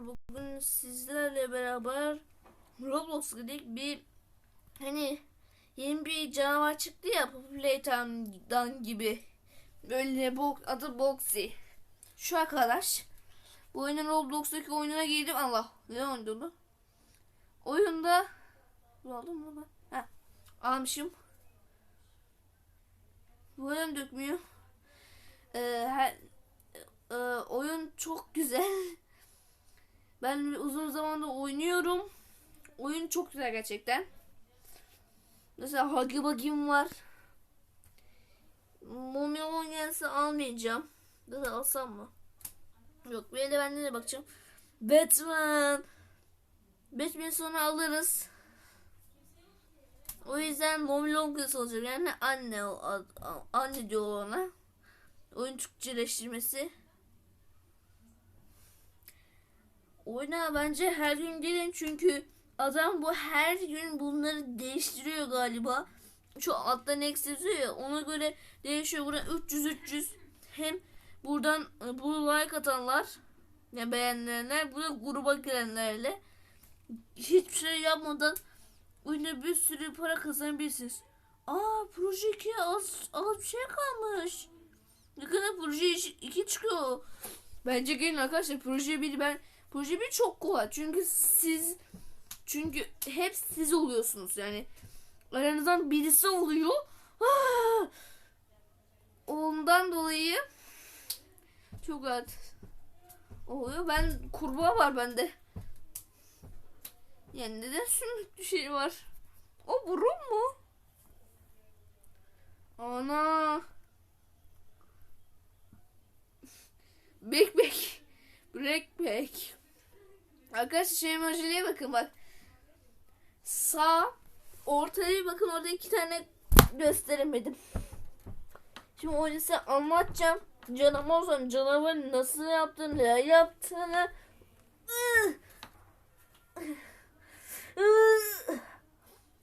Bugün sizlerle beraber Roblox dedik bir hani yeni bir canavar çıktı ya Playtime'dan gibi. Böyle bo adı Boxy. Şu arkadaş. Bu oyunun Roblox'taki oyununa girdim. Allah. Ne oynadı Oyunda aldım mı ben? Ha. Almışım. Bu oyun dökmüyor. Ee, her, e, oyun çok güzel. Ben uzun zamandır oynuyorum. Oyun çok güzel gerçekten. Mesela Huggy Buggy'm var. Mumya gelse almayacağım. Ya da alsam mı? Yok bir de bende de bakacağım. Batman. Batman sonra alırız. O yüzden Mommy Longest olacak. Yani anne anne diyor ona. Oyun Türkçeleştirmesi. Oyuna bence her gün gelin çünkü adam bu her gün bunları değiştiriyor galiba. Şu alttan eksi yazıyor ya ona göre değişiyor. Burada 300 300 hem buradan e, bu like atanlar ya beğenenler burada gruba girenlerle hiçbir şey yapmadan oyunda bir sürü para kazanabilirsiniz. Aa proje 2 az, az bir şey kalmış. Ne kadar proje 2 çıkıyor. Bence gelin arkadaşlar proje 1 ben proje 1 çok kolay. Çünkü siz çünkü hep siz oluyorsunuz yani. Aranızdan birisi oluyor. Ah! Ondan dolayı çok rahat oluyor. Ben kurbağa var bende. Yani neden sümük bir şey var? O burun mu? Ana. Backpack. Backpack. Arkadaşlar şey emojiliğe bakın bak. Sağ ortaya bakın orada iki tane gösteremedim. Şimdi oyunu size anlatacağım. Canavar canavarın nasıl yaptığını, ne yaptığını.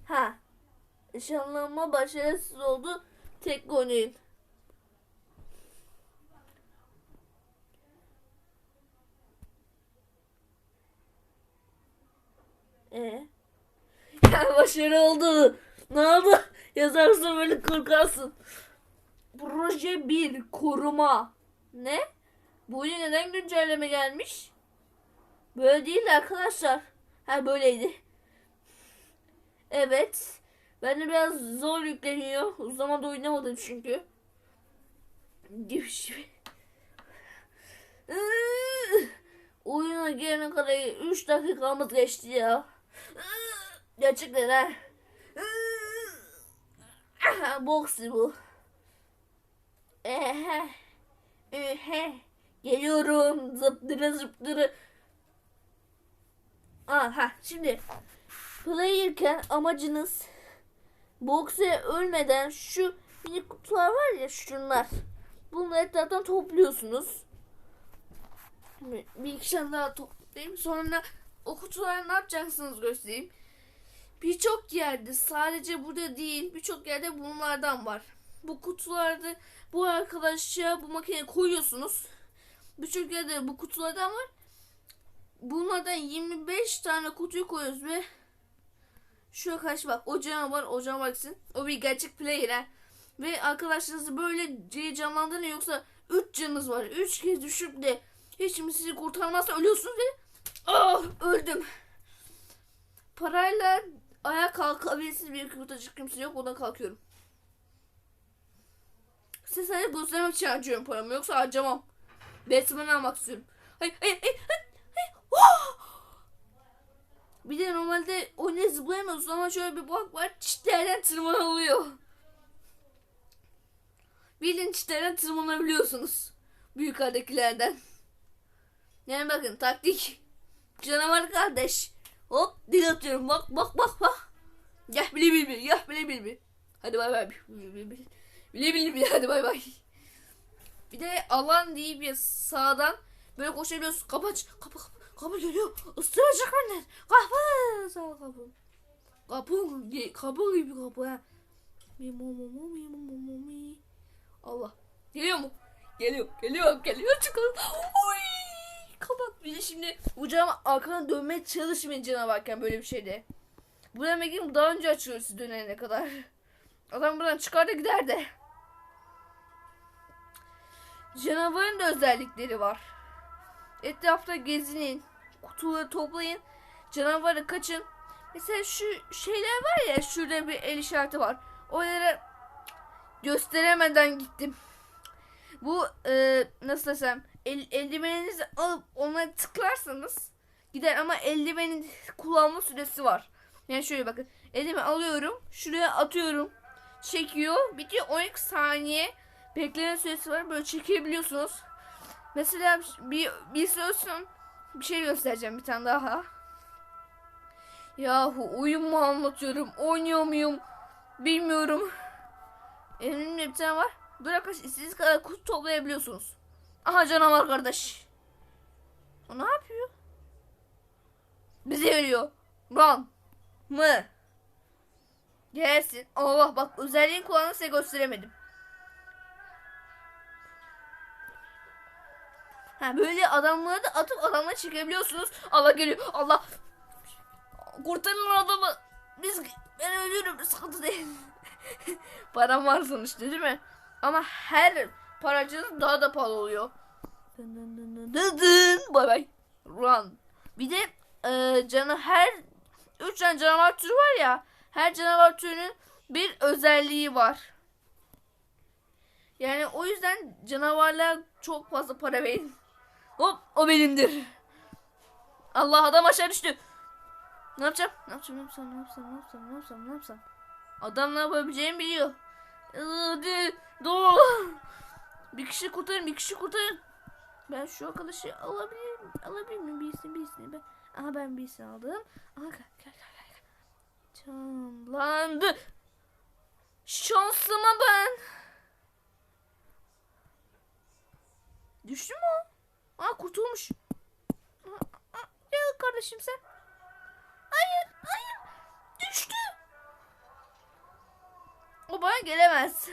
Ha. Işınlanma başarısız oldu. Tek oynayın. Ee? Ya başarı oldu. Ne oldu? Yazarsın böyle korkarsın. Proje 1 koruma. Ne? Bu oyuna neden güncelleme gelmiş? Böyle değil arkadaşlar. Ha böyleydi. Evet. Ben de biraz zor yükleniyor. O zaman da oynamadım çünkü. Oyuna gelene kadar 3 dakikamız geçti ya. Gerçekten ha. Boxy bu. Ehe. Ehe. Geliyorum. Zıptırı zıptırı. Aha şimdi playerken amacınız Box'e ölmeden şu mini kutular var ya şunlar. Bunları etraftan topluyorsunuz. Bir iki tane daha toplayayım. Sonra o kutuları ne yapacaksınız göstereyim. Birçok yerde sadece burada değil birçok yerde bunlardan var. Bu kutularda bu arkadaşa bu makineye koyuyorsunuz. Birçok yerde bu kutulardan var. Bunlardan 25 tane kutuyu koyuyoruz ve şu kaç bak o canavar o canavar gitsin. O bir gerçek player ha. Ve arkadaşlarınızı böyle canlandırın yoksa 3 canınız var. 3 kez düşüp de hiç mi sizi kurtarmazsa ölüyorsunuz ve ah öldüm. Parayla ayağa kalkabilirsiniz bir kurtarıcı kimse yok ona kalkıyorum. Size sadece göstermek için harcıyorum paramı yoksa harcamam. Batman'ı almak istiyorum. Hayır hayır hayır. hayır. Oh! Bir de normalde oyuna zıplayamıyoruz ama şöyle bir bak var çitlerden tırmanılıyor. Bilin çitlerden tırmanabiliyorsunuz. Büyük yukarıdakilerden. Yani bakın taktik. Canavar kardeş. Hop dil atıyorum bak bak bak bak. Gel bile bil bil gel bile bil bil. Hadi bay bay. Bile bil bil. Hadi bay bay. Bir de alan deyip ya sağdan böyle koşabiliyorsun. Kapı aç. Kapı kapı. Kapı geliyor. Isıracak benden. Kapı. Sağ kapı. Kapı. Kapı gibi kapı ha. Allah. Geliyor mu? Geliyor. Geliyor. Geliyor. Çıkın. Oy. Bak bir de şimdi ucağıma arkana dönmeye çalışmayın canavarken böyle bir şeyde. Bu demek ki daha önce açılıyor dönene kadar. Adam buradan çıkar da gider de. Canavarın da özellikleri var. Etrafta gezinin, kutuları toplayın, canavarı kaçın. Mesela şu şeyler var ya, şurada bir el işareti var. Onları gösteremeden gittim. Bu e, nasıl desem, el, eldiveninizi alıp ona tıklarsanız gider ama eldivenin kullanma süresi var. Yani şöyle bakın, eldiveni alıyorum, şuraya atıyorum, çekiyor, bitiyor 12 saniye bekleme süresi var. Böyle çekebiliyorsunuz. Mesela bir bir olsun bir şey göstereceğim bir tane daha. Yahu oyun mu anlatıyorum? Oynuyor muyum? Bilmiyorum. Elimde bir tane var. Dur arkadaş istediğiniz kadar kutu toplayabiliyorsunuz. Aha canavar kardeş. O ne yapıyor? Bize veriyor. Run. Mı? Gelsin. Allah bak özelliğini kullanını size gösteremedim. Ha böyle adamları da atıp adamları çekebiliyorsunuz. Allah geliyor. Allah. Kurtarın adamı. Biz ben ölürüm. Sıkıntı değil. Param var sonuçta değil mi? Ama her paracınız daha da pahalı oluyor. Dın dın dın dın dın dın. Bay bay. Run. Bir de e, canı her üç tane canavar türü var ya. Her canavar türünün bir özelliği var. Yani o yüzden canavarlara çok fazla para verin. Hop o benimdir. Allah adam aşağı düştü. Ne yapacağım? Ne yapacağım? Ne yapsam? Ne yapsam? Ne yapsam? Ne yapsam? Ne yapsam? Adam ne yapabileceğimi biliyor. Dur. Bir kişi kurtarın, bir kişi kurtarın. Ben şu arkadaşı alabilirim. Alabilir miyim? Birisini, birisini. Ben... Aha ben birisini aldım. Aha gel, gel, gel, gel. Canlandı. Şansıma ben. Düştü mü o? Aa kurtulmuş. Aa, Gel kardeşim sen. Hayır, hayır. Düştü. O bana gelemez.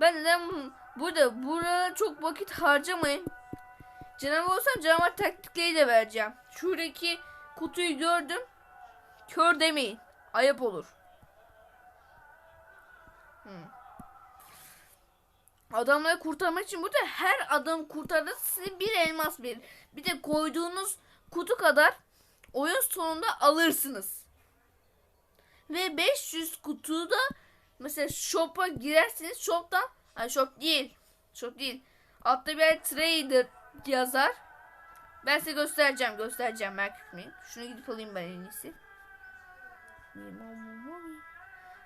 Ben neden burada burada çok vakit harcamayın. Canavar olsam canavar taktikleri de vereceğim. Şuradaki kutuyu gördüm. Kör demeyin. Ayıp olur. Hmm. Adamları kurtarmak için burada her adam kurtardı size bir elmas verir. Bir de koyduğunuz kutu kadar oyun sonunda alırsınız. Ve 500 kutuyu da mesela shop'a girerseniz shop'tan hani shop değil. Shop değil. Altta bir yer trader yazar. Ben size göstereceğim göstereceğim merak etmeyin. Şunu gidip alayım ben en iyisi.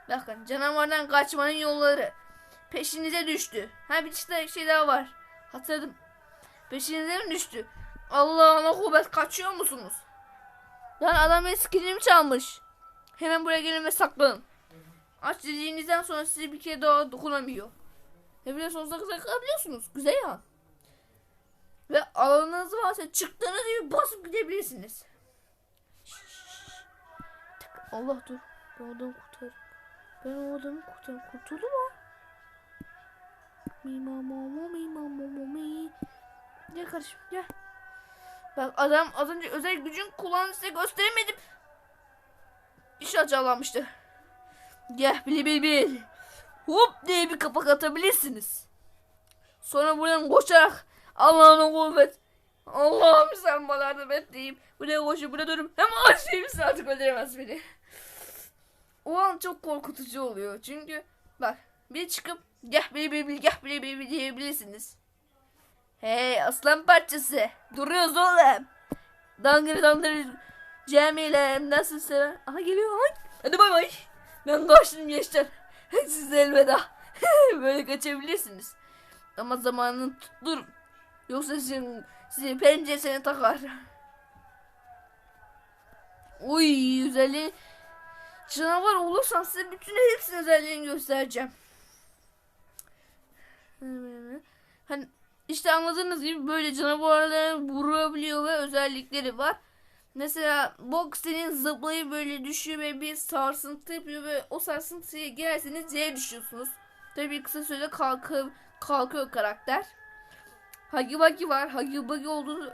Bakın canavardan kaçmanın yolları. Peşinize düştü. Ha bir şey daha var. Hatırladım. Peşinize mi düştü? Allah'ına kuvvet kaçıyor musunuz? Lan adam benim çalmış. Hemen buraya gelin ve saklanın. Aç dediğinizden sonra size bir kere daha dokunamıyor. Ve bile sonsuza kadar kalabiliyorsunuz. Güzel ya. Ve alanınız varsa çıktığınız gibi basıp gidebilirsiniz. Allah dur. Ben adamı kurtarırım. Ben o adamı kurtarırım. Kurtuldu mu? Mi ma mo mo mi ma mo mo mi. Gel kardeşim gel. Bak adam az önce özel gücün kullanını size gösteremedim. İş acalanmıştı. Gel bil bil bil. Hop diye bir kapak atabilirsiniz. Sonra buradan koşarak Allah'ın kuvvet. Allah'ım sen bana yardım et deyip buraya koşup buraya dönüp hem aşağıyım artık öldüremez beni. O an çok korkutucu oluyor. Çünkü bak bir çıkıp gel bili bili gel bili bili diyebilirsiniz. Hey aslan parçası. Duruyoruz oğlum. Dangır dangır Cemile nasıl sever? Aha geliyor. Hadi bay bay. Ben kaçtım gençler. Siz elveda. Böyle kaçabilirsiniz. Ama zamanını tuttur. Yoksa sizin, sizin penceresine takar. Uy özelliği canavar olursan size bütün hepsinin özelliğini göstereceğim. Hani işte anladığınız gibi böyle canavarlara vurabiliyor ve özellikleri var. Mesela Boxy'nin zıplayıp böyle düşüyor ve bir sarsıntı yapıyor ve o sarsıntıya girerseniz C'ye düşüyorsunuz. Tabii kısa sürede kalkıyor, kalkıyor karakter. Huggy Wuggy var. Huggy Wuggy olduğunuz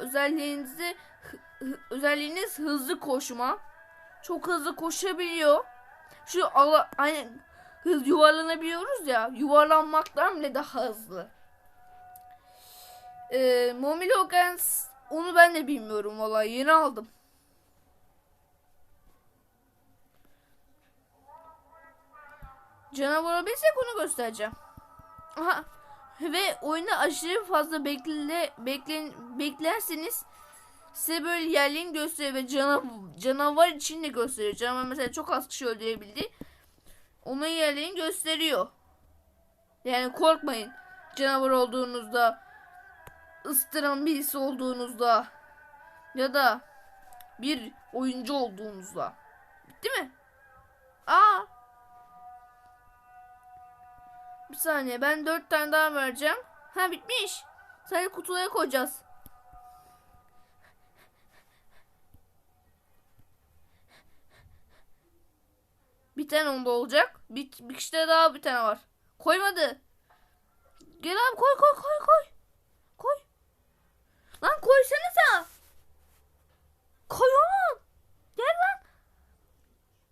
hı- özelliğiniz hızlı koşma. Çok hızlı koşabiliyor. Şu ala, hani hız yuvarlanabiliyoruz ya. Yuvarlanmaktan bile daha hızlı. Ee, Mommy Logans onu ben de bilmiyorum vallahi yeni aldım. Canavar olabilsek onu göstereceğim. Aha. Ve oyunda aşırı fazla bekle, beklen, beklerseniz size böyle yerlerini gösteriyor ve canav, canavar için de gösteriyor. Canavar mesela çok az kişi öldürebildi. Onun yerlerini gösteriyor. Yani korkmayın. Canavar olduğunuzda ıstıran birisi olduğunuzda ya da bir oyuncu olduğunuzda. Değil mi? Bir saniye ben dört tane daha vereceğim. Ha bitmiş. Sadece kutuya koyacağız. Bir tane onda olacak. Bir, bir kişide daha bir tane var. Koymadı. Gel abi koy koy koy koy. Koy. Lan koysanıza. Koy oğlum. Gel lan.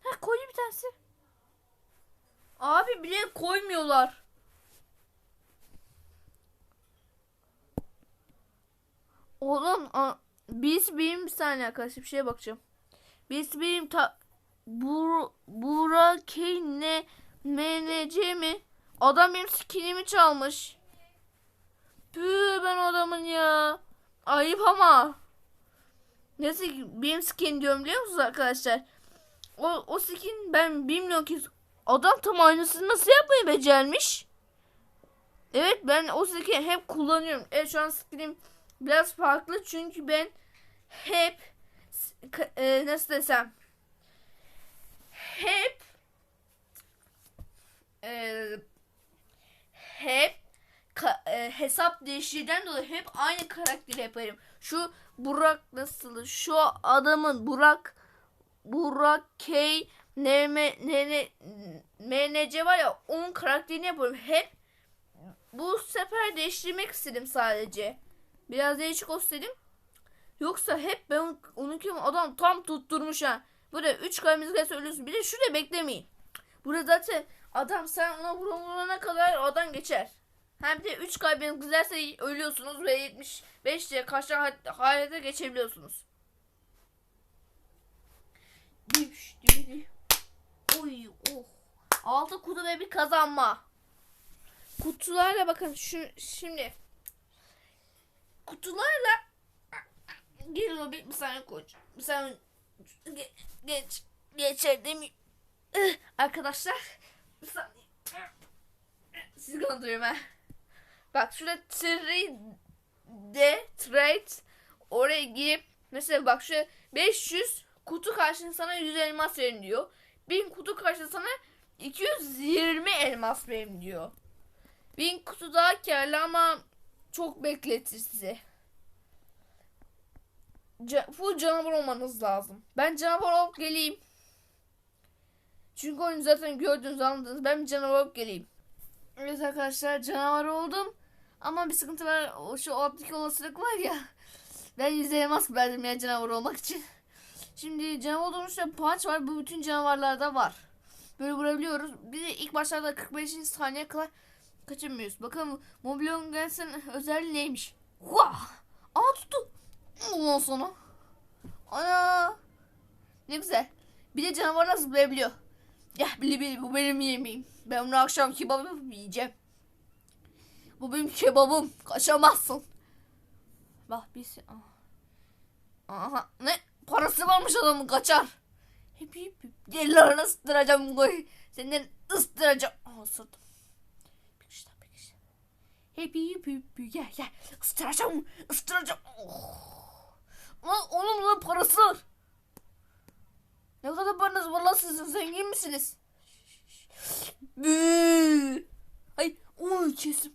Ha koy bir tanesi. Abi bile koymuyorlar. Oğlum a- biz benim bir saniye arkadaşlar bir şeye bakacağım. Biz benim ta Bur Burak ne MNC mi? Adam benim skinimi çalmış. Püh ben adamın ya. Ayıp ama. Neyse benim skin diyorum biliyor musunuz arkadaşlar? O, o skin ben bilmiyorum ki adam tam aynısını nasıl yapmayı becermiş. Evet ben o skin hep kullanıyorum. Evet şu an skinim biraz farklı çünkü ben hep e, nasıl desem hep e, hep ka- e, hesap değiştirden dolayı hep aynı karakteri yaparım. Şu Burak nasıl? Şu adamın Burak Burak K NM NN MNC var ya onun karakterini yapıyorum. Hep bu sefer değiştirmek istedim sadece. Biraz değişik olsun istedim. Yoksa hep ben onunki adam tam tutturmuş ha. Böyle 3 kalbimiz gelse ölüyorsun. Bir de şurada beklemeyin. Burada zaten adam sen ona vurulana kadar adam geçer. Hem de 3 kalbiniz güzelse ölüyorsunuz ve 75 diye karşı hayata geçebiliyorsunuz. Oy, oh. Altı kutu ve bir kazanma. Kutularla bakın şu şimdi kutularla gelin o bir, saniye koç. Bir saniye Ge- geç geçirdim. Ih, Arkadaşlar bir saniye. Sizi kandırıyorum ha. Bak şurada trade de trade oraya girip mesela bak şuraya 500 kutu karşılığında sana 100 elmas verin diyor. 1000 kutu karşılığında sana 220 elmas verin diyor. 1000 kutu daha karlı ama çok bekletir sizi. Ca- full canavar olmanız lazım. Ben canavar olup geleyim. Çünkü oyunu zaten gördünüz anladınız. Ben bir canavar olup geleyim. Evet arkadaşlar canavar oldum. Ama bir sıkıntı var. O şu alttaki olasılık var ya. Ben yüzde elmas verdim ya canavar olmak için. Şimdi canavar olduğumuzda punch var. Bu bütün canavarlarda var. Böyle vurabiliyoruz. Bir de ilk başlarda 45. saniye kadar kaçırmıyoruz. Bakalım Mobilon gelsin özelliği neymiş? Vah! Aa tuttu. Ondan sonra. Ana. Ne güzel. Bir de canavarlar zıplayabiliyor. Ya bili bili bu benim yemeğim. Ben bunu akşam kebap yapıp yiyeceğim. Bu benim kebabım. Kaçamazsın. Bak bir. Aha. Ne? Parası varmış adamın kaçar. Hep hep hep. Yerlerine ıstıracağım. Senden ıstıracağım. Aa ısırdım. Bir kişi daha bir kişi. Hep hep hep. Gel gel. Istıracağım. Istıracağım. Oh. Lan oğlum lan parası. Ne kadar paranız var lan sizin zengin misiniz? Bıı. Ay oy kesim.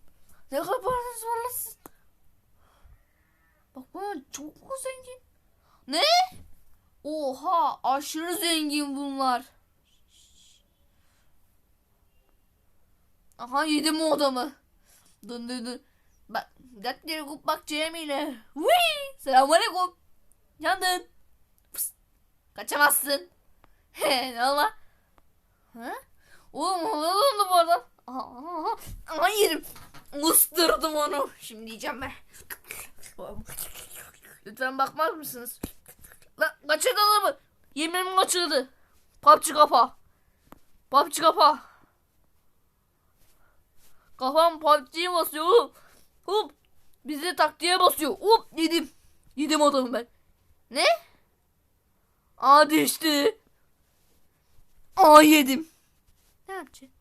Ne kadar paranız var lan siz? Bak bana çok mu zengin? Ne? Oha aşırı zengin bunlar. Aha yedim o adamı. Dın dın dın. Ben Dertleri bak Cemile. Wii! Selamünaleyküm. Yandın. Pıst. Kaçamazsın. He ne olma? Ha? Oğlum ne oldu bu arada? Aa, Hayır. Ustırdım onu. Şimdi yiyeceğim ben. Lütfen bakmaz mısınız? Lan kaçırdı adamı. Yeminim kaçırdı. PUBG kafa. PUBG kafa. Kafam PUBG'ye basıyor oğlum. Hop. Bizi taktiğe basıyor. Hop yedim. Yedim adamı ben. Ne? Aa düştü. Aa yedim. Ne yapacağım?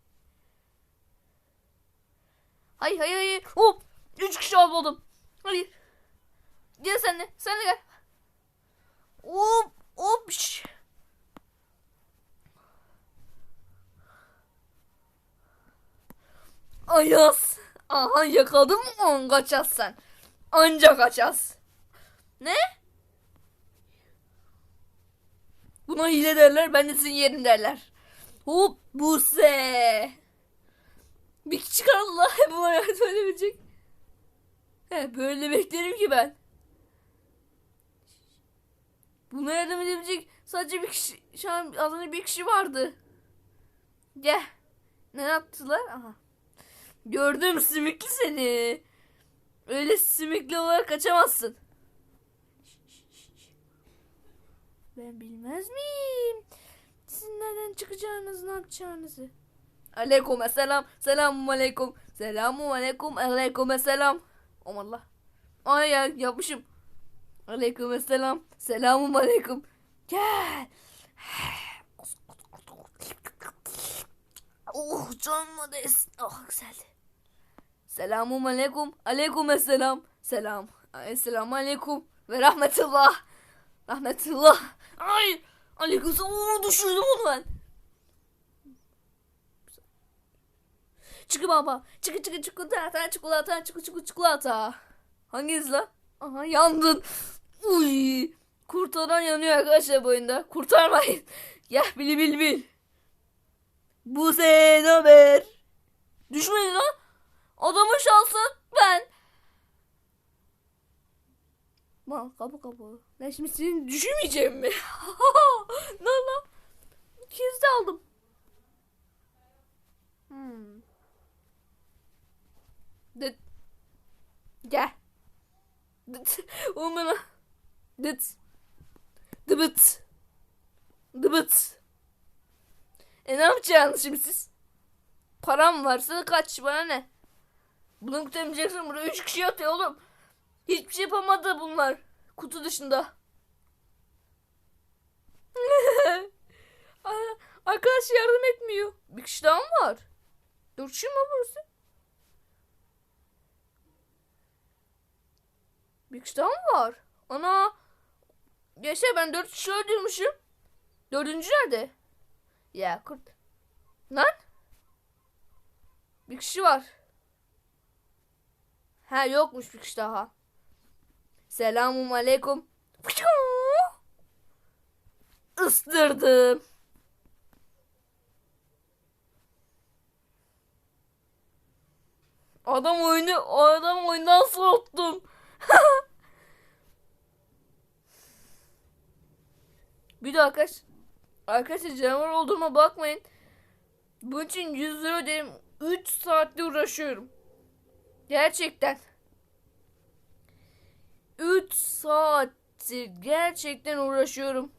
Hayır hayır hayır. Hop. Üç kişi avladım. Hayır. Gel sen de. Sen de gel. Hop. Hop. şş. Ayaz. Aha yakaladım on kaças sen. Anca kaças. Ne? Buna hile derler ben de sizin yerim derler. Hop Buse. Bir kişi kaldı la. Buna yardım edebilecek. He böyle beklerim ki ben. Buna yardım edebilecek sadece bir kişi. Şu an az önce bir kişi vardı. Gel. Ne yaptılar? Aha. Gördüm simikli seni. Öyle simikli olarak kaçamazsın. Ben bilmez miyim? Sizin nereden çıkacağınızı, ne yapacağınızı. Aleyküm selam. Selamun aleyküm. Selamun aleyküm. Aleyküm selam. Aman Allah. Ay ya yapmışım. Aleyküm selam. Selamun aleyküm. Gel. Oh canıma değsin. Oh güzeldi. Selamun aleyküm. Aleyküm selam. Selam. Esselamu aleyküm. Ve rahmetullah. Rahmetullah. Ay. Aleyküm selam. Düşürdüm onu ben. Çıkı baba. Çıkı çıkı çikolata. Çikolata. Çıkı çıkı çikolata. Hangisi la? Aha yandın. Uy. Kurtaran yanıyor arkadaşlar bu oyunda. Kurtarmayın. Ya bil bil bil. Bu sen haber. Düşmeyin lan. Adamın şansı ben. Mal kapı kapı. Ben şimdi seni düşürmeyeceğim mi? ne lan? İkinizi de aldım. Hmm. Dıt. Gel. Dıt. Oğlum bana. Dıt. Dıbıt. Dıbıt. E ne yapacaksınız şimdi siz? Param varsa kaç bana ne? Bunu kurtarmayacaksın. Burada üç kişi yatıyor oğlum. Hiçbir şey yapamadı bunlar. Kutu dışında. Arkadaş yardım etmiyor. Bir kişi daha mı var? Dört kişi mi burası? Bir kişi daha mı var? Ana. Yaşa ben dört kişi öldürmüşüm. Dördüncü nerede? Ya kurt. Lan. Bir kişi var. Ha yokmuş bir kişi daha. Selamun aleyküm. Istırdım. Adam oyunu adam oyundan soğuttum. bir de arkadaş arkadaşlar canavar olduğuma bakmayın. Bunun için 100 lira öderim. 3 saatte uğraşıyorum. Gerçekten. 3 saattir gerçekten uğraşıyorum.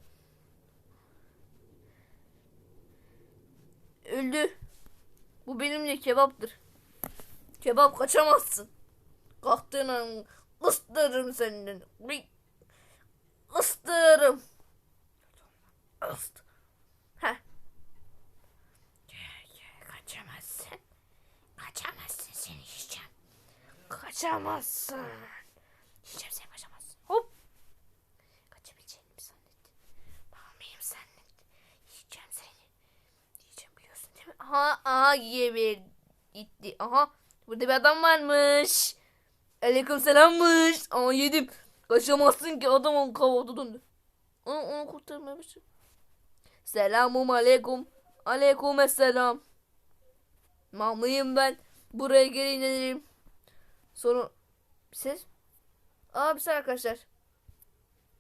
Öldü. Bu benimle kebaptır. Kebap kaçamazsın. Kalktığın an ıstırırım senden. Bir ıstırırım. Ist. Heh. Gel gel kaçamazsın. Kaçamazsın seni yiyeceğim. Kaçamazsın. Yiyeceğim seni kaçamazsın. Hop. Kaçabileceğini mi zannettin? Bağımlıyım zannettin. Yiyeceğim seni. Yiyeceğim biliyorsun değil mi? Aha aha yiyebilir. Gitti. Aha. Burada bir adam varmış. Aleyküm selammış. Aa yedim. Kaçamazsın ki adam onu kahvaltı döndü. Onu, onu kurtarmaya başladı. Selamun aleyküm. Aleyküm selam. Mamlıyım ben. Buraya geri inerim. Bir ses. Aa bir saniye arkadaşlar.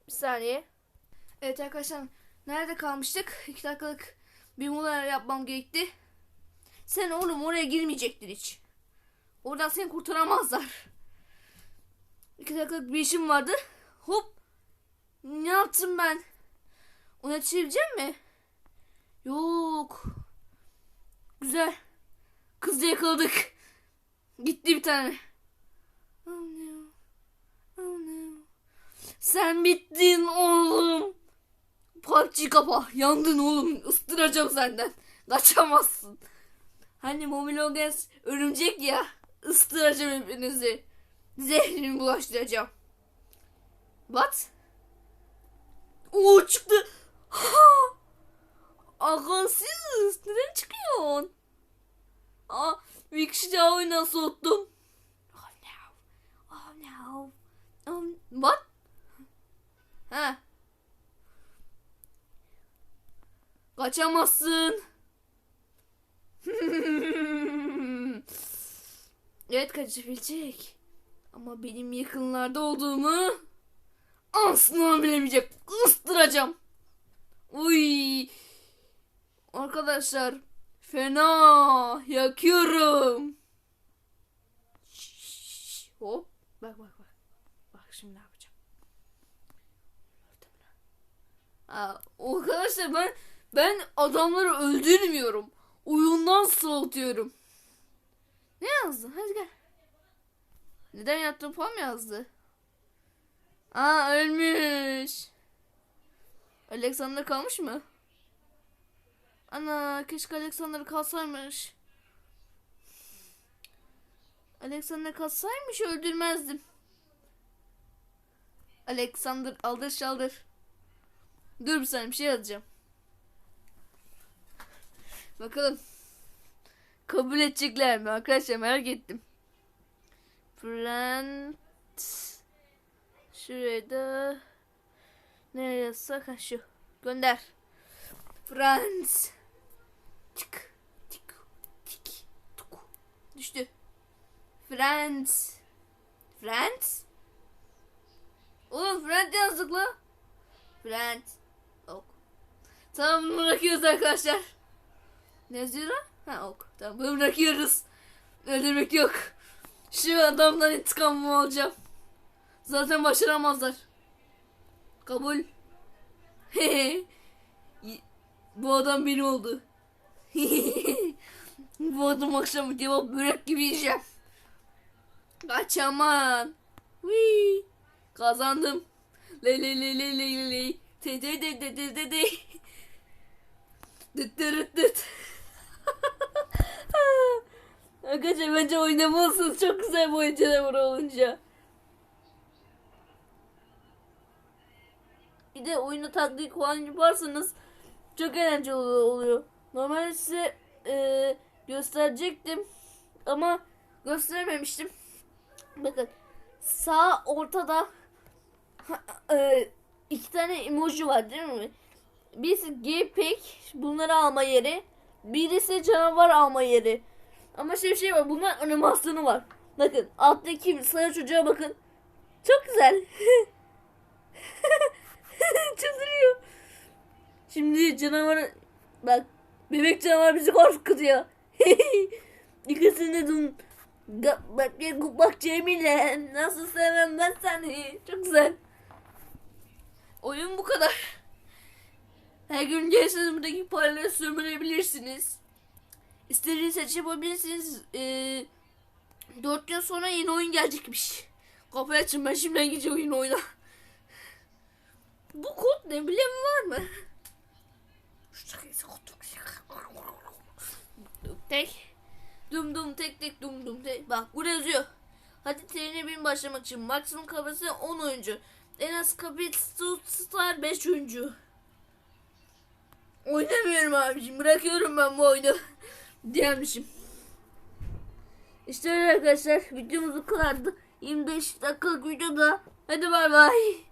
Bir saniye. Evet arkadaşlar nerede kalmıştık? İki dakikalık bir mola yapmam gerekti. Sen oğlum oraya girmeyecektin hiç. Oradan seni kurtaramazlar. İki dakikalık bir işim vardı. Hop. Ne yaptım ben? Onu yetişebileceğim mi? Yok. Güzel. Kızı yakaladık. Gitti bir tane. Oh no. Oh no. Sen bittin oğlum. PUBG kapa. Yandın oğlum. Istıracağım senden. Kaçamazsın. Hani Momilogens örümcek ya. Istıracağım hepinizi. Zehrini bulaştıracağım. What? Oo çıktı. Ha! Akılsız. Neden çıkıyorsun? Aa, bir kişi daha oyuna soğuttum. Oh no. Oh no. Um, what? Ha. Kaçamazsın. evet kaçabilecek. Ama benim yakınlarda olduğumu asla bilemeyecek. Istıracağım. Uy. Arkadaşlar fena yakıyorum. Şşş, Hop. Bak. Bak şimdi ne yapacağım. Arkadaşlar ben ben adamları öldürmüyorum. Oyundan soğutuyorum. Ne yazdı? Hadi gel. Neden yattın falan mı yazdı? Aa ölmüş. Alexander kalmış mı? Ana keşke Alexander kalsaymış. Alexander kalsaymış öldürmezdim. Alexander aldır şaldır. Dur bir saniye bir şey yazacağım. Bakalım. Kabul edecekler mi arkadaşlar merak ettim. Friend. Şuraya da. Nereye yazsak? Ha şu. Gönder. Friends. Çık. Çık. Tik. Tuk. Düştü. Friends. Friends? Oğlum friend yazdık la. Friend. Tamam bunu bırakıyoruz arkadaşlar. Ne yazıyor lan? Ha ok. Tamam bunu bırakıyoruz. Öldürmek yok. Şu adamdan intikamımı alacağım. Zaten başaramazlar. Kabul. Bu adam benim oldu. Bu adam akşam cevap börek gibi yiyeceğim. Kaçaman. Wee. Kazandım. Le le le le le le. Te te te te te te Dıt dırıt dıt. Arkadaşlar bence oynamalısınız. Çok güzel bu oyun canavarı olunca. Bir de oyunu taktik falan yaparsanız çok eğlenceli oluyor. Normalde size e, gösterecektim ama gösterememiştim. Bakın sağ ortada e, iki tane emoji var değil mi? Birisi G-Pack bunları alma yeri. Birisi canavar alma yeri. Ama şey bir şey var. Bunlar animasyonu var. Bakın alttaki sarı çocuğa bakın. Çok güzel. Çıldırıyor. Şimdi canavar bak bebek canavar bizi korkutuyor. İkisini Ga- bak bir bak Cemile nasıl sevmem ben seni. Çok güzel. Oyun bu kadar. Her gün gelirseniz buradaki paraları sömürebilirsiniz. İstediğiniz seçim yapabilirsiniz. Ee, 4 gün sonra yeni oyun gelecekmiş. Kapıyı açın ben şimdiden gideceğim oyun oyna. Bu kod ne bilen var mı? Tek. Dum dum tek tek dum dum tek. Bak burada yazıyor. Hadi trene bin başlamak için maksimum kapasite 10 oyuncu. En az kapasite star 5 oyuncu. Oynamıyorum abicim. Bırakıyorum ben bu oyunu. Diyormuşum. İşte öyle arkadaşlar. Videomuz bu kadardı. 25 dakikalık videoda. Hadi bay bay.